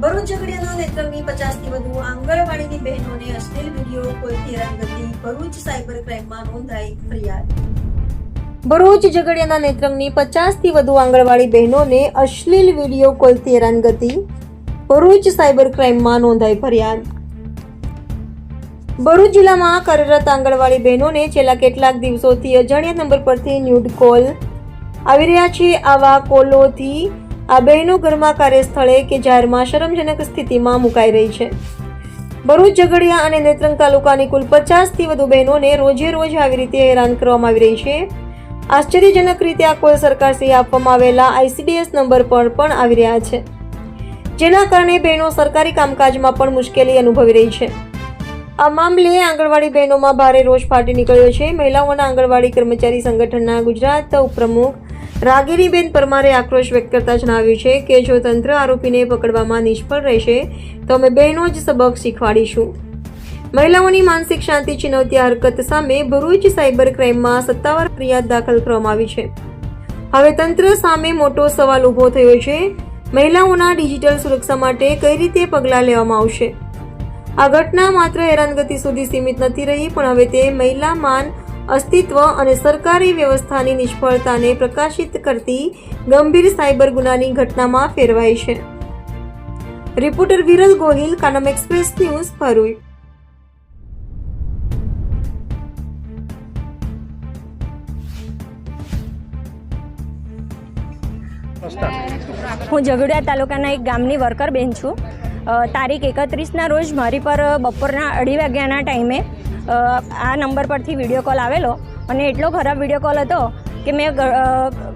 ભરૂચ ઝઘડિયાના નેત્રમની પચાસથી વધુ આંગણવાડીની બહેનોને અશ્લીલ વીડિયો કોઈથી રંગતી ભરૂચ સાયબર ક્રાઇમમાં નોંધાઈ ફરિયાદ. ભરૂચ ઝઘડિયાના નેત્રંગની પચાસથી વધુ આંગણવાડી બહેનોને અશ્લીલ વીડિયો કોલથી હેરાનગતિ ભરૂચ સાયબર ક્રાઇમમાં નોંધાઈ ફરિયાદ. ભરૂચ જિલ્લામાં કાર્યરત આંગણવાડી બહેનોને છેલ્લા કેટલાક દિવસોથી અજાણ્યા નંબર પરથી ન્યૂડ કોલ આવી રહ્યા છે. આવા કોલોથી આ બહેનો ઘરમાં કાર્યસ્થળે કે જાહેરમાં શરમજનક સ્થિતિમાં મુકાઈ રહી છે. ભરૂચ, ઝઘડિયા અને નેત્રંગ તાલુકાની કુલ પચાસથી વધુ બહેનોને રોજે રોજ આવી રીતે હેરાન કરવામાં આવી રહી છે. આશ્ચર્યજનક રીતે આ કોલ સરકારશ્રી આપવામાં આવેલા આઈસીડીએસ નંબર પર પણ આવી રહ્યા છે. જેના કારણે બહેનો સરકારી કામકાજમાં પણ મુશ્કેલી અનુભવી રહી છે. આ મામલે આંગણવાડી બહેનોમાં ભારે રોષ ફાટી નીકળ્યો છે. મહિલાઓના આંગણવાડી કર્મચારી સંગઠનના ગુજરાત ઉપપ્રમુખ રાગિણીબેન પરમારે આક્રોશ વ્યક્ત કરતા જણાવ્યું છે કે જો તંત્ર આરોપીને પકડવામાં નિષ્ફળ રહેશે, તો અમે બહેનો જ સબક શીખવાડીશું. મહિલાઓની માનસિક શાંતિ છીનવતી હરકત સામે ભરૂચ સાયબર ક્રાઇમમાં સત્તાવાર ફરિયાદ દાખલ કરવામાં આવી છે. હવે તંત્ર સામે મોટો સવાલ ઊભો થયો છે, મહિલાઓના ડિજિટલ સુરક્ષા માટે કઈ રીતે પગલાં લેવામાં આવશે? આ ઘટના માત્ર હેરાનગતિ સુધી સીમિત નથી રહી, પણ હવે તે મહિલા માન અસ્તિત્વ અને સરકારી વ્યવસ્થાની નિષ્ફળતાને પ્રકાશિત કરતી ગંભીર સાયબર ગુનાની ઘટનામાં ફેરવાઈ છે. Reporter Viral Gohil, Kanam express news, Bharuch. હું ઝઘડિયા તાલુકાના એક ગામની વર્કર બેન છું. તારીખ એકત્રીસના રોજ મારી પર બપોરના અઢી વાગ્યાના ટાઈમે આ નંબર પરથી વીડિયો કોલ આવેલો. અને એટલો ખરાબ વીડિયો કોલ હતો કે મેં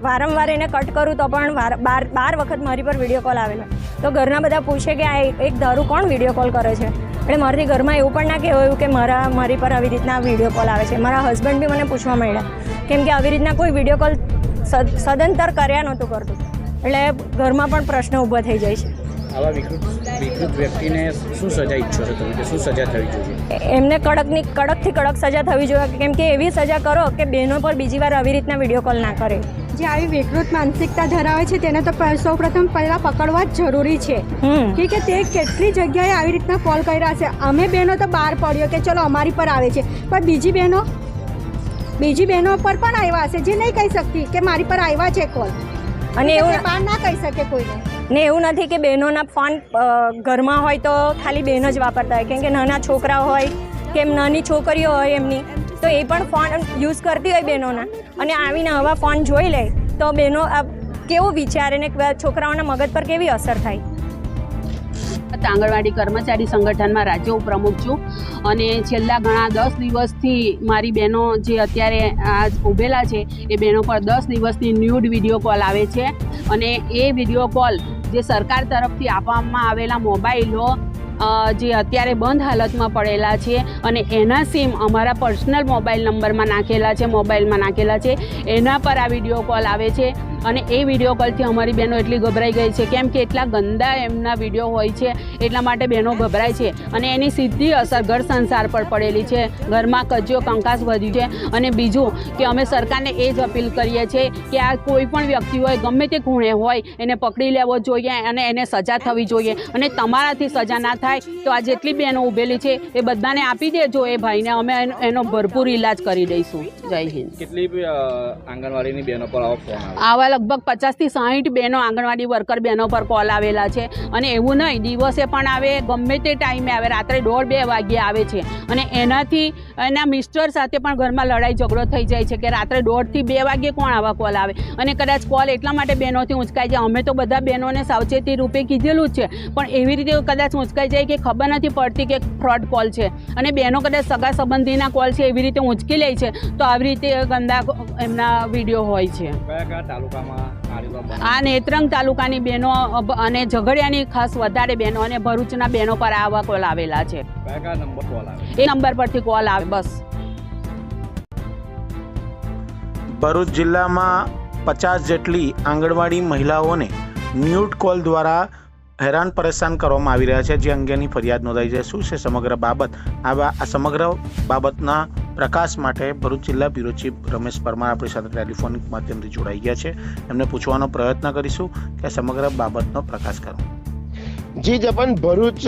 વારંવાર એને કટ કરું તો પણ બાર બાર વખત મારી પર વીડિયો કોલ આવેલો. તો ઘરના બધા પૂછે કે આ એક- દારૂ કોણ વીડિયો કોલ કરે છે? એટલે મારાથી ઘરમાં એવું પણ ના કહેવાયું કે મારા, મારી પર આવી રીતના વીડિયો કોલ આવે છે. મારા હસબન્ડ બી મને પૂછવા માંડ્યા. કેમ કે આવી રીતના કોઈ વીડિયો કોલ સદ- સદંતર કર્યા નહોતું કરતું. એટલે ઘરમાં પણ પ્રશ્ન ઊભો થઈ જાય છે. આવા વિકૃત વિકૃત વ્યક્તિને શું સજા ઈચ્છો છો તમે? કે શું સજા થવી જોઈએ? એમને કડકની કડકથી કડક સજા થવી જોઈએ. કેમ કે એવી સજા કરો કે બહેનો પર બીજી વાર આવી રીતના વીડિયો કોલ ના કરે. જે આવી વિકૃત માનસિકતા ધરાવે છે તેને તો સૌ પ્રથમ પહેલાં પકડવા જ જરૂરી છે. હમ. ઠીક કે તે કેટલી જગ્યાએ આવી રીતના કોલ કર્યા છે? અમે બહેનો તો બહાર પડ્યો કે ચલો અમારી પર આવે છે. પણ બીજી બહેનો બીજી બહેનો પર પણ આવ્યા હશે. જે નહીં કહી શકતી કે મારી પર આવ્યા છે કોલ અને એવું એવું બહાર ના કહી શકે કોઈને. ને એવું નથી કે બહેનોના ફોન ઘરમાં હોય તો ખાલી બહેનો જ વાપરતા હોય. કેમ કે નાના છોકરા હોય કે નાની છોકરીઓ હોય એમની, તો એ પણ ફોન યુઝ કરતી હોય બહેનોના. અને આવીને આવા ફોન જોઈ લે, તો બહેનો કેવું વિચારે ને છોકરાઓના મગજ પર કેવી અસર થાય? આંગણવાડી કર્મચારી સંગઠનમાં રાજ્ય ઉપપ્રમુખ છું. અને છેલ્લા ઘણા દસ દિવસથી મારી બહેનો જે અત્યારે આજ ઊભેલા છે, એ બહેનો પર દસ દિવસથી ન્યૂડ વીડિયો કોલ આવે છે. અને એ વીડિયો કોલ જે સરકાર તરફથી આપવામાં આવેલા મોબાઈલો જે અત્યારે બંધ હાલતમાં પડેલા છે અને એના સિમ અમારા પર્સનલ મોબાઈલ નંબરમાં નાખેલા છે, મોબાઈલમાં નાખેલા છે. એના પર આ વીડિયો કોલ આવે છે. અને એ વીડિયો કોલથી અમારી બહેનો એટલી ગભરાઈ ગઈ છે. કેમ કે એટલા ગંદા એમના વીડિયો હોય છે એટલા માટે બહેનો ગભરાય છે. અને એની સીધી અસર ઘર સંસાર પર પડેલી છે. ઘરમાં કજિયો કંકાસ વધ્યું છે. અને બીજું કે અમે સરકારને એ જ અપીલ કરીએ છીએ કે આ કોઈ પણ વ્યક્તિ હોય ગમે તે ખૂણે હોય એને પકડી લેવો જોઈએ અને એને સજા થવી જોઈએ. અને તમારાથી સજા ના થાય તો આ જેટલી બહેનો ઊભેલી છે એ બધાને આપી દેજો એ ભાઈને અમે એનો- ભરપૂર ઈલાજ કરી દઈશું. જય હિન્દ. કેટલી આંગણવાડીની બહેનો પર આવો ફોન આવે આવા લગભગ પચાસથી સાહીઠ બહેનો આંગણવાડી વર્કર બહેનો પર કોલ આવેલા છે. અને એવું નહીં, દિવસે પણ આવે, ગમે તે ટાઈમે આવે, રાત્રે દોઢ બે વાગ્યે આવે છે. અને એનાથી એના મિસ્ટર સાથે પણ ઘરમાં લડાઈ ઝઘડો થઈ જાય છે કે રાત્રે દોઢથી બે વાગ્યે કોણ આવા કોલ આવે? અને કદાચ કોલ એટલા માટે બહેનોથી ઉંચકાઈ જાય. અમે તો બધા બહેનોને સાવચેતી રૂપે કીધેલું જ છે. પણ એવી રીતે કદાચ ઉંચકાઈ જાય કે ખબર નથી પડતી કે ફ્રોડ કોલ છે. અને બહેનો કદાચ સગા સંબંધીના કોલ છે, એવી રીતે ઊંચકી લે છે, તો આવી રીતે ગંદા એમના વીડિયો હોય છે. આ નેત્રંગ તાલુકાની બહેનો અને ઝઘડિયાની ખાસ વધારે બહેનો અને ભરૂચના બહેનો પર આવા કોલ આવેલા છે. કયા કયા નંબર કોલ આવે? એ નંબર પરથી કોલ આવે બસ. ભરૂચ જિલ્લામાં પચાસ જેટલી આંગણવાડી મહિલાઓને મ્યુટ કોલ દ્વારા હેરાન પરેશાન કરવામાં આવી રહ્યા છે. જે અંગેની ફરિયાદ નોંધાઈ છે. શું છે સમગ્ર બાબત? આવા આ સમગ્ર બાબતના પ્રકાશ માટે ભરૂચ જિલ્લા બ્યુરો ચીફ રમેશ પરમાર આપણી સાથે ટેલિફોનિક માધ્યમથી જોડાઈ ગયા છે. એમને પૂછવાનો પ્રયત્ન કરીશું કે સમગ્ર બાબતનો પ્રકાશ કરો. જી જપન ભરૂચ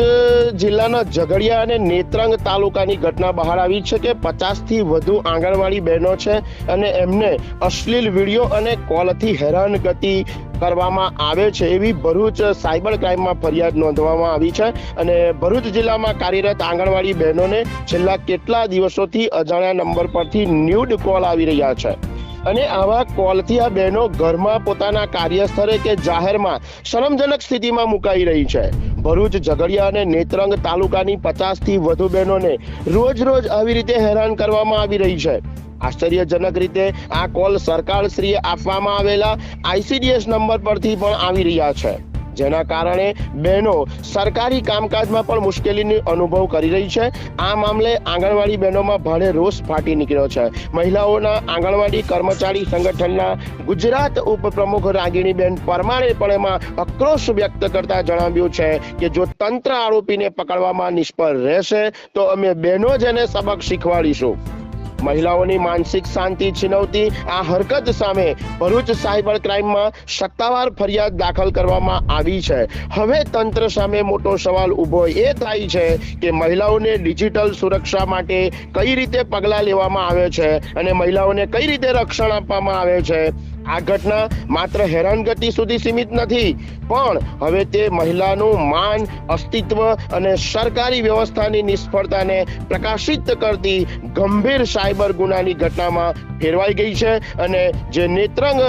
જિલ્લાના ઝઘડિયા અને નેત્રંગ તાલુકાની ઘટના બહાર આવી છે કે પચાસથી વધુ આંગણવાડી બહેનો છે અને એમને અશ્લીલ વીડિયો અને કોલથી હેરાનગતિ કરવામાં આવે છે એવી ભરૂચ સાયબર ક્રાઇમમાં ફરિયાદ નોંધવામાં આવી છે અને ભરૂચ જિલ્લામાં કાર્યરત આંગણવાડી બહેનોને છેલ્લા કેટલા દિવસોથી અજાણ્યા નંબર પરથી ન્યૂડ કોલ આવી રહ્યા છે. અને આવા કોલથી આ બહેનો ઘરમાં પોતાના કાર્યસ્થળે કે જાહેરમાં શરમજનક સ્થિતિમાં મુકાઈ રહી છે. ભરૂચ, ઝઘડિયા અને નેત્રંગ તાલુકાની પચાસથી વધુ બહેનોને રોજ રોજ આવી રીતે હેરાન કરવામાં આવી રહી છે. આશ્ચર્યજનક રીતે આ કોલ સરકારશ્રીએ આપવામાં આવેલા આઈસીડીએસ નંબર પરથી પણ આવી રહ્યા છે. જેના કારણે બહેનો સરકારી કામકાજમાં પણ મુશ્કેલીનો અનુભવ કરી રહી છે. આ મામલે આંગણવાડી બહેનોમાં ભારે રોષ ફાટી નીકળ્યો છે. મહિલાઓના આંગણવાડી કર્મચારી સંગઠનના ગુજરાત ઉપપ્રમુખ રાગીણીબેન પરમારે પણ એમાં આક્રોશ વ્યક્ત કરતા જણાવ્યું છે કે જો તંત્ર આરોપીને પકડવામાં નિષ્ફળ રહેશે, તો અમે બહેનો જ એને સબક શીખવાડીશું. મહિલાઓની માનસિક શાંતિ છીનવતી આ હરકત સામે ભરૂચ સાયબર ક્રાઇમમાં સત્તાવાર ફરિયાદ દાખલ કરવામાં આવી છે. હવે તંત્ર સામે મોટો સવાલ ઊભો એ થાય છે કે મહિલાઓને ડિજિટલ સુરક્ષા માટે કઈ રીતે પગલાં લેવામાં આવે છે અને મહિલાઓને કઈ રીતે રક્ષણ આપવામાં આવે છે? આ ઘટના માત્ર હેરાનગતિ સુધી સીમિત નથી, પણ હવે તે મહિલાનું માન, અસ્તિત્વ અને સરકારી વ્યવસ્થાની નિષ્ફળતાને પ્રકાશિત કરતી ગંભીર સાયબર ગુનાની ઘટનામાં ફેરવાઈ ગઈ છે અને જે નેત્રંગ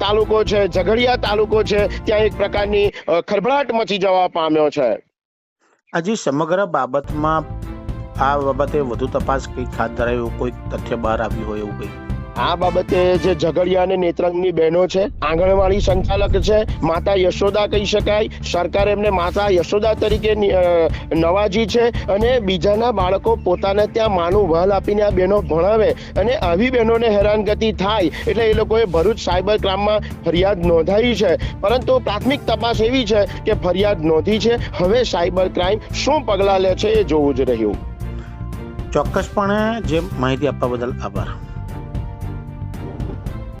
તાલુકો છે, ઝઘડિયા તાલુકો છે, ત્યાં એક પ્રકારની ખળભળાટ મચી જવા પામ્યો છે. હજી સમગ્ર બાબતમાં આ બાબતે વધુ તપાસ કંઈક હાથ ધરાવ્યું કોઈ તથ્ય બહાર આવ્યું હોય એવું કંઈક આ બાબતે જે ઝઘડિયા અને નેત્રંગની બહેનો છે, આંગણવાડી સંચાલક છે, માતા યશોદા કહી શકાય, સરકાર એમને માતા યશોદા તરીકે નવાજી છે અને બીજાના બાળકો પોતાને ત્યાં માનું વહલ આપીને આ બહેનો ભણાવે અને આવી બહેનોને હેરાનગતિ થાય એટલે એ લોકોએ ભરૂચ સાયબર ક્રાઇમમાં ફરિયાદ નોંધાવી છે. પરંતુ પ્રાથમિક તપાસ એવી છે કે ફરિયાદ નોંધી છે. હવે સાયબર ક્રાઇમ શું પગલાં લે છે એ જોવું જ રહ્યું. ચોક્કસપણે જે માહિતી આપવા બદલ આભાર.